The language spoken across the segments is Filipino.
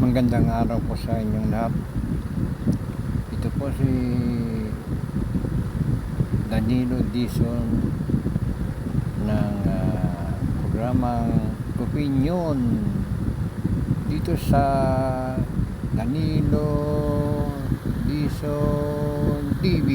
Magandang araw po sa inyong lahat. Ito po si Danilo Dizon ng ah, programang Opinion dito sa Danilo Dizon TV.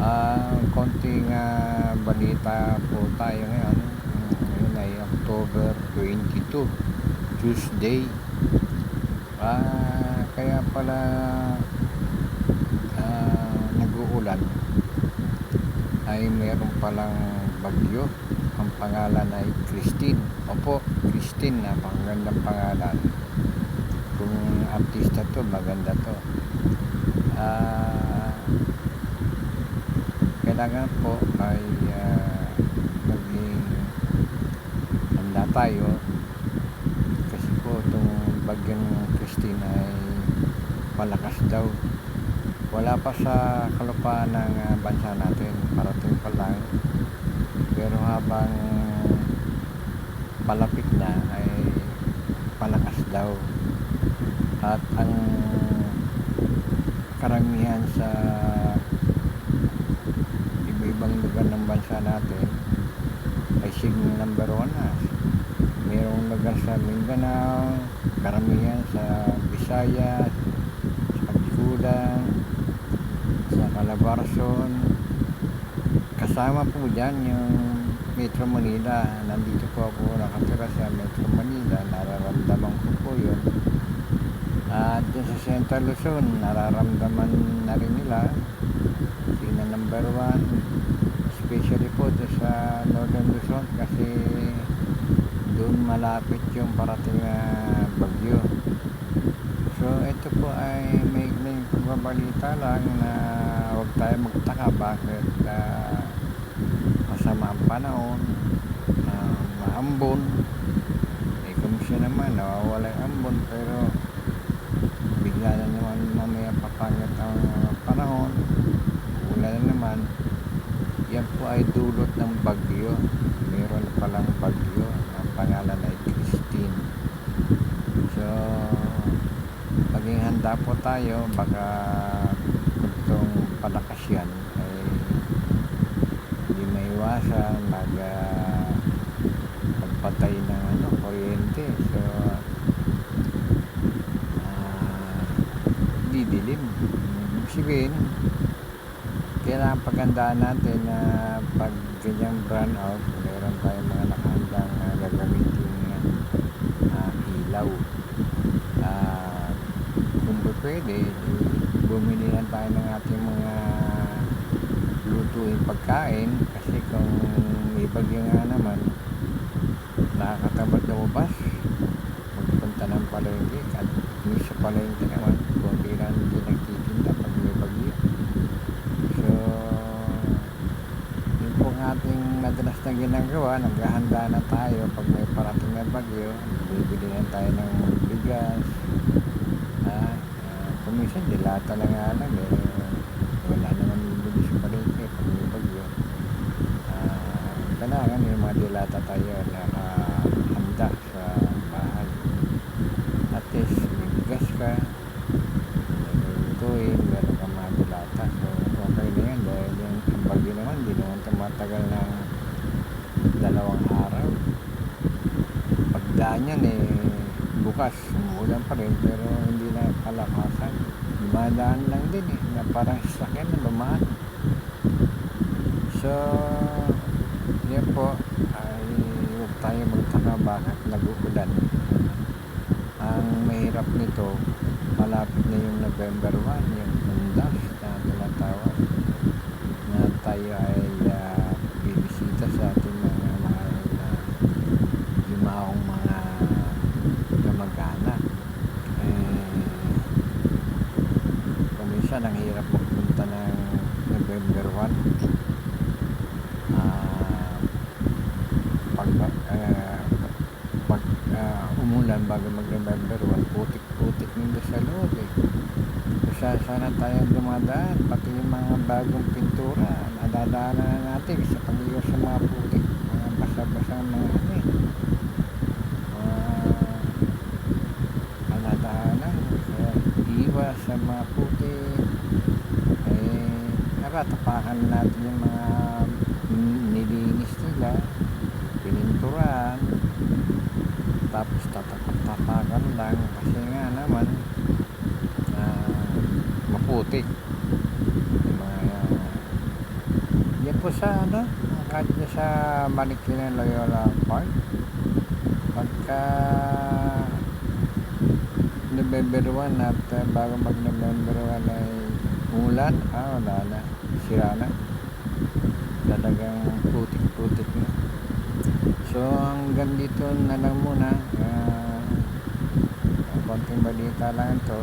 Ah, konting ah, balita po tayo ngayon. Ngayon ay October 22. Tuesday. Ah, kaya pala ah, nag-uulan ay meron palang bagyo. Ang pangalan ay Christine. Opo, Christine, napakagandang pangalan. Kung artista to, maganda to. Ah, kailangan po ay ah, maging handa tayo. Kasi po itong bagyong Christine ay malakas daw. Wala pa sa kalupaan ng ah, bansa natin. Parating pa lang. Pero habang palapit na ay malakas daw at ang karamihan sa iba-ibang lugar ng bansa natin ay signal number one na. Mayroong lugar sa Mindanao karamihan sa Visayas sa Pagkulan sa Calabarzon. Kasama po dyan yung Metro Manila. Nandito po ako nakatira sa Metro Manila. Nararamdaman ko po yun at dyan sa Central Luzon nararamdaman na rin nila. Sina number one. Especially po doon sa Northern Luzon kasi doon malapit yung parating na bagyo. So ito po ay may may pagbabalita lang na huwag tayo magtaka bakit ah, masama ang panahon na maambon. Eh kung siya naman nawawala yung ambon pero na naman mamaya papangit ang ah, panahon. Ulan na naman. Yan po ay dulot ng bagyo. Meron palang bagyo. Ang pangalan ay Christine. So maging handa po tayo. Baka kung itong palakas yan ay hindi maiwasan mag ah, magpatay ng ano, kuryente so ah, didilim Ibig sabihin. Kailangan pagandaan natin na pag ganyang brown out meron tayong mga nakahandang uh, gagamitin uh, ilaw. At kung pwede bumili lang tayo ng ating mga lutuin pagkain. Kasi kung may bagyo nga naman nakakatamad lumabas magpunta ng palengke at sa palengke naman kung lang hindi pag may bagyo so yun po ang ating madalas na ginagawa naghahanda na tayo. Pag may parating na bagyo bibili na tayo ng bigas. Ah, kung minsan dilata na nga lang eh. Wala naman bibili sa palengke pag may bagyo. Ah, kailangan yung mga dilata tayo nakahanda sa bahay at least may bigas ka lutuin, meron kang mga dilata so okay na yan dahil yung ang bagyo naman hindi naman tumatagal ng dalawang araw pagdaan yan eh bukas umulan pa rin pero hindi na kalakasan dumadaan lang din eh na parang sakyan na lumahan so yan po ay huwag tayo magtaka bakit nag-uulan. Ang mahirap nito malapit na yung November 1 yung undas na tinatawag na tayo ay uh, bibisita sa ating mga mahal na yumaong mga kamag-anak. Eh kung minsan ang hirap magpunta ng November 1 ah pag ah, pag ah, umulan bago mag November 1 putik-putik nito sa loob eh isa sana tayo dumadaan, pati yung mga bagong pintura, nadadaanan na natin sa pag sa mga putik, mga basa-basa mga ano eh. Nadadaanan, kaya iwas sa mga putik, eh, nakatapakan natin yung mga nilinis nila, pininturan, tapos tatapak-tapakan lang. Kasi nga naman ah, maputik yung mga yan po sa ano kahit na sa Marikina Loyola Park pagka November 1 at uh, bago mag November 1 ay umulan ah wala na sira na. Talagang putik-putik na so hanggang dito na lang muna. Uh, konting balita lang ito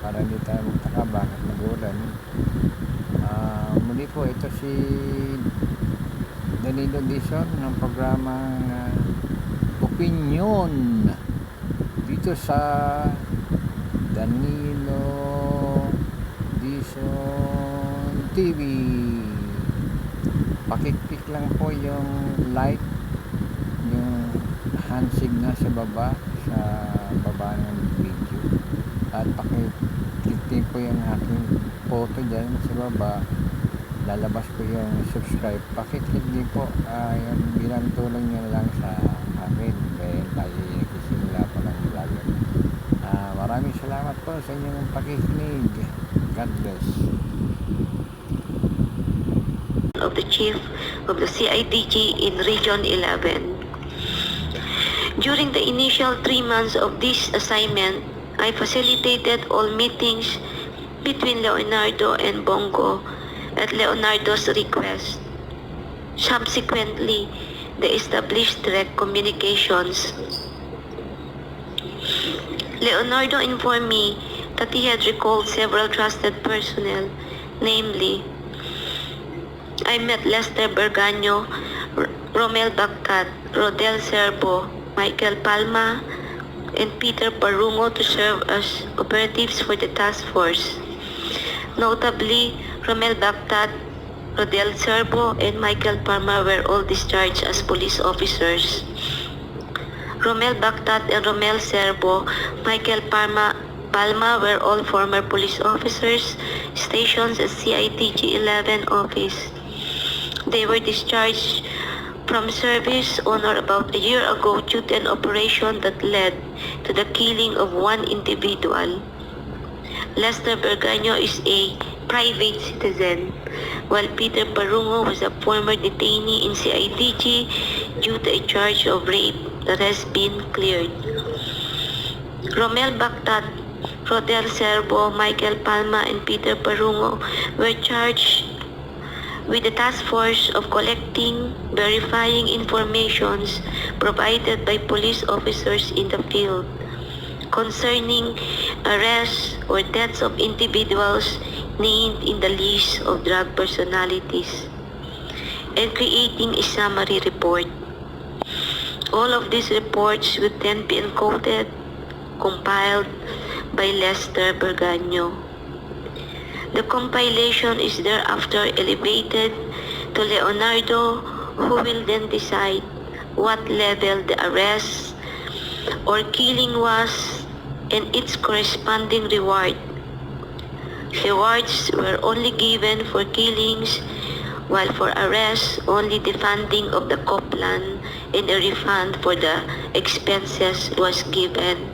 para hindi tayo magtaka bakit nagulan Ah, muli po ito si Danilo Dizon ng programang ah, Opinion dito sa Danilo Dizon TV pakiclick lang po yung like hand signal sa baba sa baba ng video. At pakiclick din po yung aking photo dyan sa baba. Lalabas po yung subscribe. Pakiclick din po ah, yung bilang tulong nyo lang sa akin. Dahil tayo nagsisimula po ng vlog. Ah, maraming salamat po sa inyong pakikinig. God bless. Of the Chief of the CIDG in Region 11. During the initial three months of this assignment, I facilitated all meetings between Leonardo and Bongo at Leonardo's request. Subsequently, they established direct communications. Leonardo informed me that he had recalled several trusted personnel, namely I met Lester Berganyo, R- Romel Bactat, Rodel Serbo, Michael Palma, and Peter Parungo to serve as operatives for the task force. Notably, Romel Bactat, Rodel Serbo, and Michael Palma were all discharged as police officers. Romel Bactat and Romel Serbo, Michael Palma, Palma were all former police officers stationed at CITG 11 office. They were discharged from service on or about a year ago due to an operation that led to the killing of one individual. Lester Berganyo is a private citizen, while Peter Parungo was a former detainee in CIDG due to a charge of rape that has been cleared. Romel Bactat, Rodel Serbo, Michael Palma, and Peter Parungo were charged with the task force of collecting, verifying informations provided by police officers in the field concerning arrests or deaths of individuals named in the list of drug personalities and creating a summary report. All of these reports would then be encoded, compiled by Lester Berganyo. The compilation is thereafter elevated to Leonardo who will then decide what level the arrest or killing was and its corresponding reward. Rewards were only given for killings while for arrests only the funding of the Coplan and a refund for the expenses was given.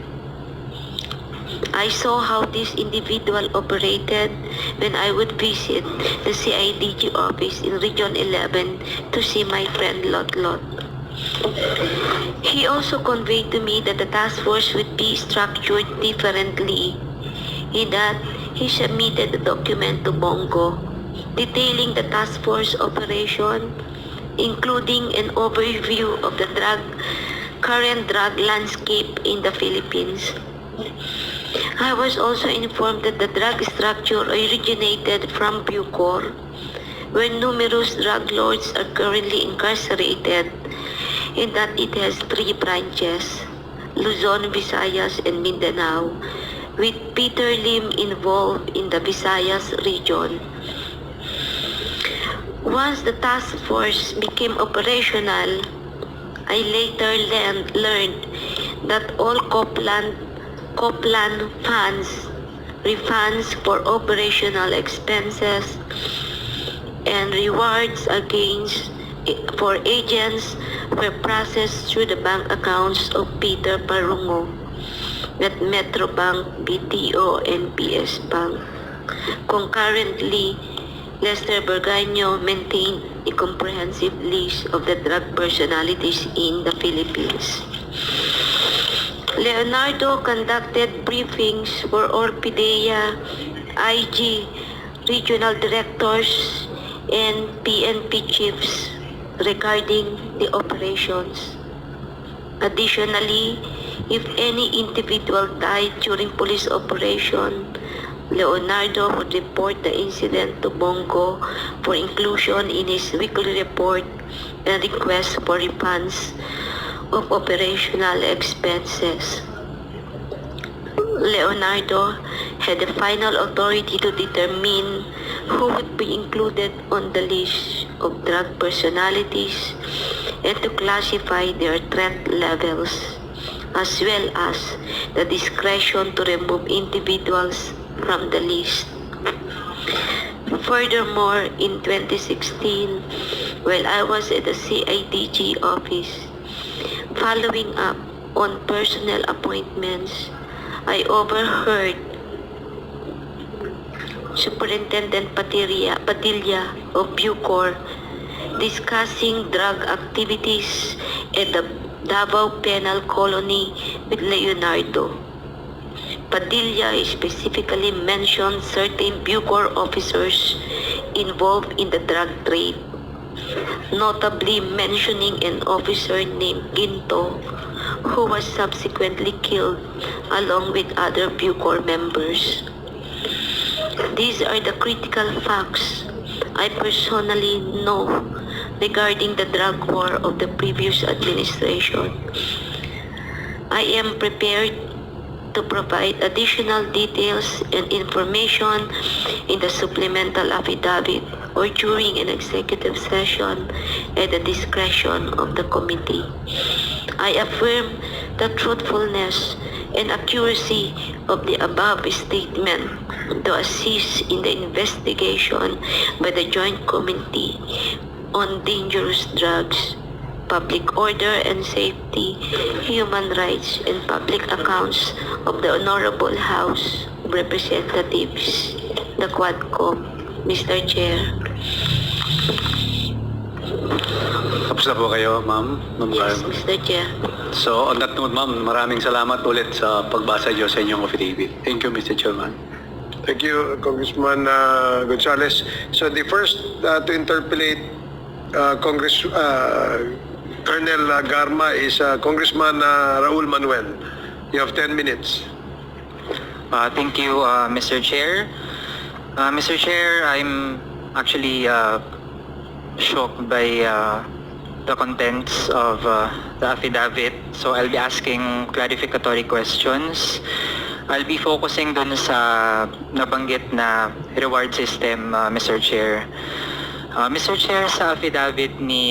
I saw how this individual operated when I would visit the CIDG office in Region 11 to see my friend Lot Lot. He also conveyed to me that the task force would be structured differently in that he submitted a document to Bongo detailing the task force operation including an overview of the drug current drug landscape in the Philippines. I was also informed that the drug structure originated from Bucor, where numerous drug lords are currently incarcerated, and that it has three branches, Luzon, Visayas, and Mindanao, with Peter Lim involved in the Visayas region. Once the task force became operational, I later learned, that all Copland, Copland funds, refunds for operational expenses, and rewards against for agents were processed through the bank accounts of Peter Parungo at Metrobank, BTO, and PS Bank. Concurrently, Lester Berganyo maintained a comprehensive list of the drug personalities in the Philippines. Leonardo conducted briefings for all Orpidea, IG, regional directors, and PNP chiefs regarding the operations. Additionally, if any individual died during police operation, Leonardo would report the incident to Bongo for inclusion in his weekly report and request for refunds of operational expenses. Leonardo had the final authority to determine who would be included on the list of drug personalities and to classify their threat levels, as well as the discretion to remove individuals from the list. Furthermore, in 2016, while I was at the CIDG office, following up on personal appointments, I overheard Superintendent Padilla, Padilla of Bucor discussing drug activities at the Davao Penal Colony with Leonardo. Padilla specifically mentioned certain Bucor officers involved in the drug trade, notably mentioning an officer named Ginto who was subsequently killed along with other Bucor members. These are the critical facts I personally know regarding the drug war of the previous administration. I am prepared to provide additional details and information in the supplemental affidavit or during an executive session at the discretion of the committee. I affirm the truthfulness and accuracy of the above statement to assist in the investigation by the Joint Committee on Dangerous Drugs, Public Order and Safety, Human Rights, and Public Accounts of the Honorable House of Representatives, the Quadcom. Mr. Chair. Tapos na po kayo, ma'am. Ma'am Yes, Carmen. Mr. Chair. So, on that note, ma'am, maraming salamat ulit sa pagbasa niyo sa inyong affidavit. Thank you, Mr. Chairman. Thank you, Congressman uh, Gonzales. So the first uh, to interpolate uh, Congress uh, Colonel uh, Garma is uh, Congressman uh, Raul Manuel. You have 10 minutes. Uh, thank you, uh, Mr. Chair. Uh, Mr. Chair, I'm actually uh, shocked by uh, the contents of uh, the affidavit. So I'll be asking clarificatory questions. I'll be focusing dun sa nabanggit na reward system, uh, Mr. Chair. Uh, Mr. Chair, sa affidavit ni